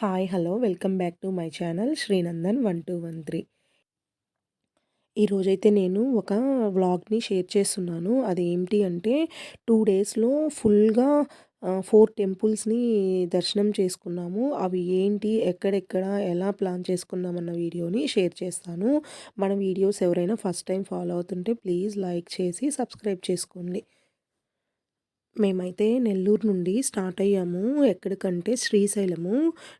Hi hello. Welcome back to my channel Srinandan one two one three. ఈరోజైతే నేను ఒక వ్లాగ్ని share చేస్తున్నాను. అది ఏంటి అంటే టూ డేస్లో ఫుల్గా ఫోర్ టెంపుల్స్ని దర్శనం చేసుకున్నాము. అవి ఏంటి ఎక్కడెక్కడ ఎలా ప్లాన్ చేసుకున్నామన్న వీడియోని షేర్ చేస్తాను. మన వీడియోస్ ఎవరైనా ఫస్ట్ టైం ఫాలో అవుతుంటే ప్లీజ్ లైక్ చేసి సబ్స్క్రైబ్ చేసుకోండి. మేమైతే నెల్లూరు నుండి స్టార్ట్ అయ్యాము. ఎక్కడికంటే శ్రీశైలము.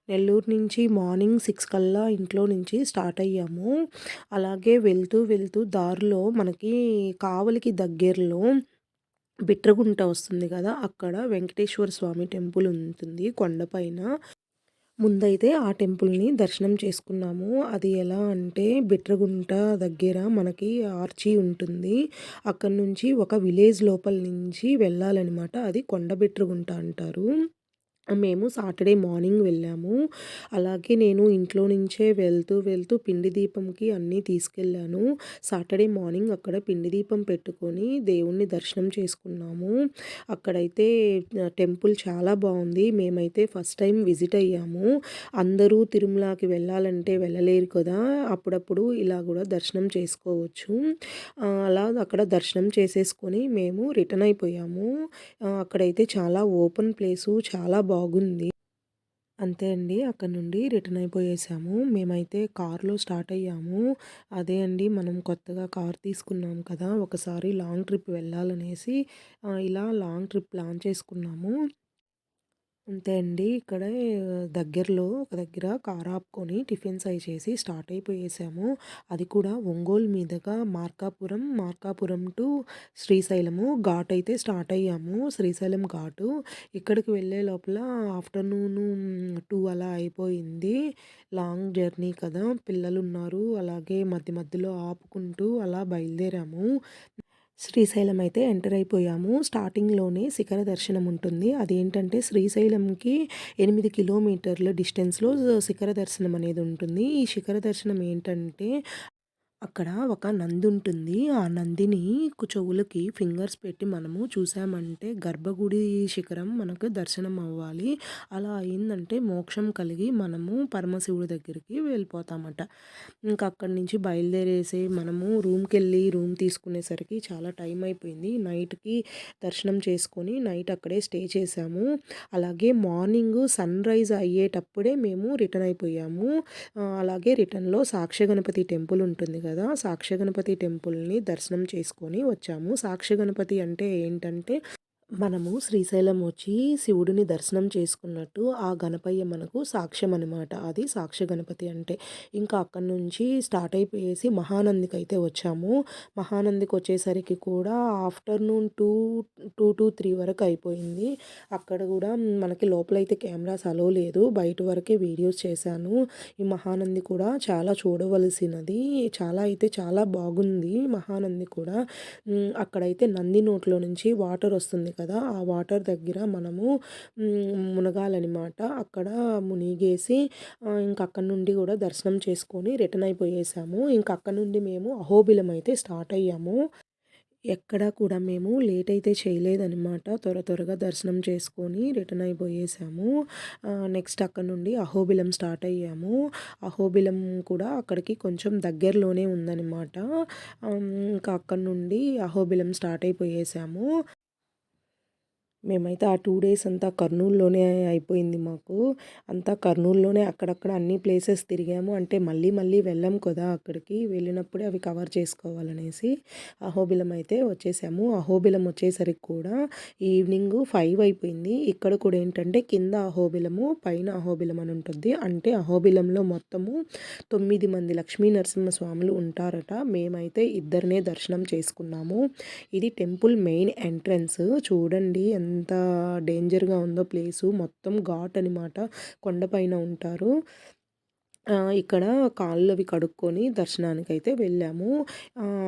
నెల్లూరు నుంచి మార్నింగ్ సిక్స్ కల్లా ఇంట్లో నుంచి స్టార్ట్ అయ్యాము. అలాగే వెళ్తూ వెళ్తూ దారిలో మనకి కావలికి దగ్గరలో బిట్రగుంట వస్తుంది కదా అక్కడ వెంకటేశ్వర స్వామి టెంపుల్ ఉంటుంది కొండపైన. ముందైతే ఆ టెంపుల్ని దర్శనం చేసుకున్నాము. అది ఎలా అంటే బిట్రగుంట దగ్గర మనకి ఆర్చి ఉంటుంది. అక్కడ నుంచి ఒక విలేజ్ లోపల నుంచి వెళ్ళాలన్నమాట. అది కొండ బిట్రగుంట అంటారు. మేము సాటర్డే మార్నింగ్ వెళ్ళాము. అలాగే నేను ఇంట్లో నుంచే వెళ్తూ వెళ్తూ పిండి దీపంకి అన్నీ తీసుకెళ్ళాను. సాటర్డే మార్నింగ్ అక్కడ పిండి దీపం పెట్టుకొని దేవుణ్ణి దర్శనం చేసుకున్నాము. అక్కడైతే టెంపుల్ చాలా బాగుంది. మేమైతే ఫస్ట్ టైం విజిట్ అయ్యాము. అందరూ తిరుమలకి వెళ్ళాలంటే వెళ్ళలేరు కదా. అప్పుడప్పుడు ఇలా కూడా దర్శనం చేసుకోవచ్చు. అలా అక్కడ దర్శనం చేసేసుకొని మేము రిటర్న్ అయిపోయాము. అక్కడైతే చాలా ఓపెన్ ప్లేసు చాలా బాగుంది బాగుంది. అంతే అండి. అక్కడ నుండి రిటర్న్ అయిపోయేసాము. మేమైతే కార్లో స్టార్ట్ అయ్యాము. అదే అండి మనం కొత్తగా కార్ తీసుకున్నాం కదా ఒకసారి లాంగ్ ట్రిప్ వెళ్ళాలనేసి ఇలా లాంగ్ ట్రిప్ ప్లాన్ చేసుకున్నాము. అంతే అండి. ఇక్కడ దగ్గరలో ఒక దగ్గర కార్ ఆపుకొని టిఫిన్స్ అయి చేసి స్టార్ట్ అయిపోయేసాము. అది కూడా ఒంగోలు మీదుగా మార్కాపురం మార్కాపురం టు శ్రీశైలము ఘాట్ అయితే స్టార్ట్ అయ్యాము. శ్రీశైలం ఘాటు ఇక్కడికి వెళ్ళే లోపల ఆఫ్టర్నూన్ టూ అలా అయిపోయింది. లాంగ్ జర్నీ కదా. పిల్లలు ఉన్నారు అలాగే మధ్య మధ్యలో ఆపుకుంటూ అలా బయలుదేరాము. శ్రీశైలం అయితే ఎంటర్ అయిపోయాము. స్టార్టింగ్లోనే శిఖర దర్శనం ఉంటుంది. అదేంటంటే శ్రీశైలంకి ఎనిమిది కిలోమీటర్ల డిస్టెన్స్లో శిఖర దర్శనం అనేది ఉంటుంది. ఈ శిఖర దర్శనం ఏంటంటే అక్కడ ఒక నంది ఉంటుంది ఆ నందిని చెవులకి ఫింగర్స్ పెట్టి మనము చూసామంటే గర్భగుడి శిఖరం మనకు దర్శనం అవ్వాలి. అలా అయిందంటే మోక్షం కలిగి మనము పరమశివుడి దగ్గరికి వెళ్ళిపోతామట. ఇంకా అక్కడి నుంచి బయలుదేరేసి మనము రూమ్కి వెళ్ళి రూమ్ తీసుకునేసరికి చాలా టైం అయిపోయింది. నైట్కి దర్శనం చేసుకొని నైట్ అక్కడే స్టే చేసాము అలాగే మార్నింగ్ సన్ రైజ్ అయ్యేటప్పుడే మేము రిటర్న్ అయిపోయాము. అలాగే రిటర్న్లో సాక్షి గణపతి టెంపుల్ ఉంటుంది కదా సాక్షి గణపతి టెంపుల్ని దర్శనం చేసుకొని వచ్చాము. సాక్షి గణపతి అంటే ఏంటంటే మనము శ్రీశైలం వచ్చి శివుడిని దర్శనం చేసుకున్నట్టు ఆ గణపయ్య మనకు సాక్ష్యం అనమాట అది సాక్ష్య గణపతి అంటే. ఇంకా అక్కడి నుంచి స్టార్ట్ అయిపోయేసి మహానందికి అయితే వచ్చాము. మహానందికి వచ్చేసరికి కూడా afternoon two two to three వరకు అయిపోయింది. అక్కడ కూడా మనకి లోపలైతే కెమెరాస్ అలో లేదు. బయట వరకే వీడియోస్ చేశాను. ఈ మహానంది కూడా చాలా చూడవలసినది. చాలా అయితే చాలా బాగుంది మహానంది కూడా. అక్కడైతే నంది నోట్లో నుంచి వాటర్ వస్తుంది కదా! ఆ వాటర్ దగ్గర మనము మునగాలన్నమాట అక్కడ మునిగేసి ఇంక అక్కడ నుండి కూడా దర్శనం చేసుకొని రిటర్న్ అయిపోయేసాము. ఇంక అక్కడ నుండి మేము అహోబిలం అయితే స్టార్ట్ అయ్యాము. ఎక్కడ కూడా మేము లేట్ అయితే చేయలేదనమాట త్వర త్వరగా దర్శనం చేసుకొని రిటర్న్ అయిపోయేసాము. నెక్స్ట్ అక్కడ నుండి అహోబిలం స్టార్ట్ అయ్యాము. అహోబిలం కూడా అక్కడికి కొంచెం దగ్గరలోనే ఉందన్నమాట. ఇంకా అక్కడ నుండి అహోబిలం స్టార్ట్ అయిపోయేసాము. మేమైతే ఆ టూ డేస్ అంతా కర్నూలులోనే అయిపోయింది మాకు. అంతా కర్నూలులోనే అక్కడక్కడ అన్ని ప్లేసెస్ తిరిగాము. అంటే మళ్ళీ మళ్ళీ వెళ్ళాం కదా అక్కడికి. వెళ్ళినప్పుడే అవి కవర్ చేసుకోవాలనేసి అహోబిలం అయితే వచ్చేసాము. అహోబిలం వచ్చేసరికి కూడా ఈవినింగ్ ఫైవ్ అయిపోయింది. ఇక్కడ కూడా ఏంటంటే కింద అహోబిలము పైన అహోబిలం అని ఉంటుంది. అంటే అహోబిలంలో మొత్తము తొమ్మిది మంది లక్ష్మీ నరసింహ స్వాములు ఉంటారట. మేమైతే ఇద్దరినే దర్శనం చేసుకున్నాము. ఇది టెంపుల్ మెయిన్ ఎంట్రన్స్. చూడండి ఎంత డేంజర్గా ఉందో ప్లేసు మొత్తం ఘాట్ అనమాట కొండపైన ఉంటారు. ఇక్కడ కాళ్ళు అవి కడుక్కొని దర్శనానికి అయితే వెళ్ళాము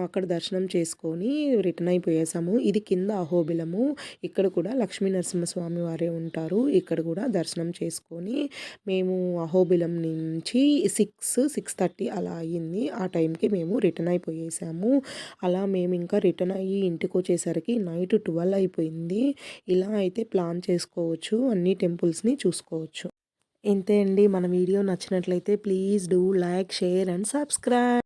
అక్కడ దర్శనం చేసుకొని రిటర్న్ అయిపోయేసాము. ఇది కింద అహోబిలము. ఇక్కడ కూడా లక్ష్మీ నరసింహస్వామి వారే ఉంటారు. ఇక్కడ కూడా దర్శనం చేసుకొని మేము అహోబిలం నుంచి సిక్స్ సిక్స్ థర్టీ అలా అయ్యింది. ఆ టైంకి మేము రిటర్న్ అయిపోయేసాము. అలా మేము ఇంకా రిటర్న్ అయ్యి ఇంటికి వచ్చేసరికి నైట్ ట్వెల్వ్ అయిపోయింది. ఇలా అయితే ప్లాన్ చేసుకోవచ్చు. అన్ని టెంపుల్స్ని చూసుకోవచ్చు. ఇంతే అండి. మన వీడియో నచ్చినట్లయితే please do like share and subscribe.